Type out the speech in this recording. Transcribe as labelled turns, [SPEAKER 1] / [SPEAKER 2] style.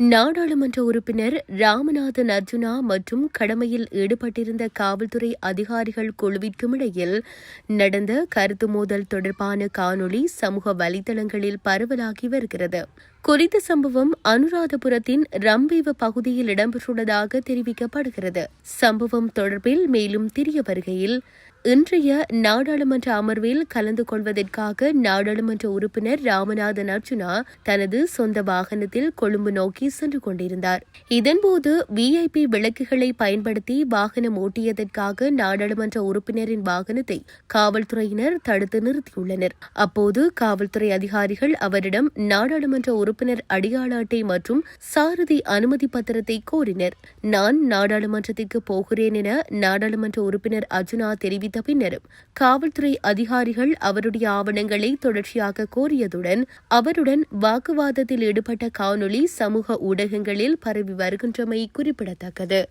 [SPEAKER 1] நாடாளுமன்ற உறுப்பினர் ராமநாதன் அர்ஜுனா மற்றும் கடமையில் ஈடுபட்டிருந்த காவல்துறை அதிகாரிகள் குழுவிற்கும் இடையில் நடந்த கருத்து மோதல் தொடர்பான காணொளி சமூக வலைதளங்களில் பரவலாகி வருகிறது. குறித்த சம்பவம் அனுராதபுரத்தின் ரம்பேவ பகுதியில் இடம்பெற்றுள்ளதாக தெரிவிக்கப்படுகிறது. சம்பவம் தொடர்பில் மேலும் தெரிய வருகையில் இன்றைய நாடாளுமன்ற அமர்வில் கலந்து கொள்வதற்காக நாடாளுமன்ற உறுப்பினர் ராமநாதன் அர்ஜுனா தனது சொந்த வாகனத்தில் கொழும்பு நோக்கி சென்று கொண்டிருந்தார். இதன்போது விஐபி விளக்குகளை பயன்படுத்தி வாகனம் ஓட்டியதற்காக நாடாளுமன்ற உறுப்பினரின் வாகனத்தை காவல்துறையினர் தடுத்து நிறுத்தியுள்ளனர். அப்போது காவல்துறை அதிகாரிகள் அவரிடம் நாடாளுமன்ற உறுப்பினர் அடையாள அட்டை மற்றும் சாரதி அனுமதி பத்திரத்தை கோரினர். நான் நாடாளுமன்றத்திற்கு போகிறேன் என நாடாளுமன்ற உறுப்பினர் அர்ஜுனா தெரிவித்த பின்னரும் காவல்துறை அதிகாரிகள் அவருடைய ஆவணங்களை தொடர்ச்சியாக கோரியதுடன் அவருடன் வாக்குவாதத்தில் ஈடுபட்ட காணொளி சமூக ஊடகங்களில் பரவி வருகின்றமை குறிப்பிடத்தக்கது.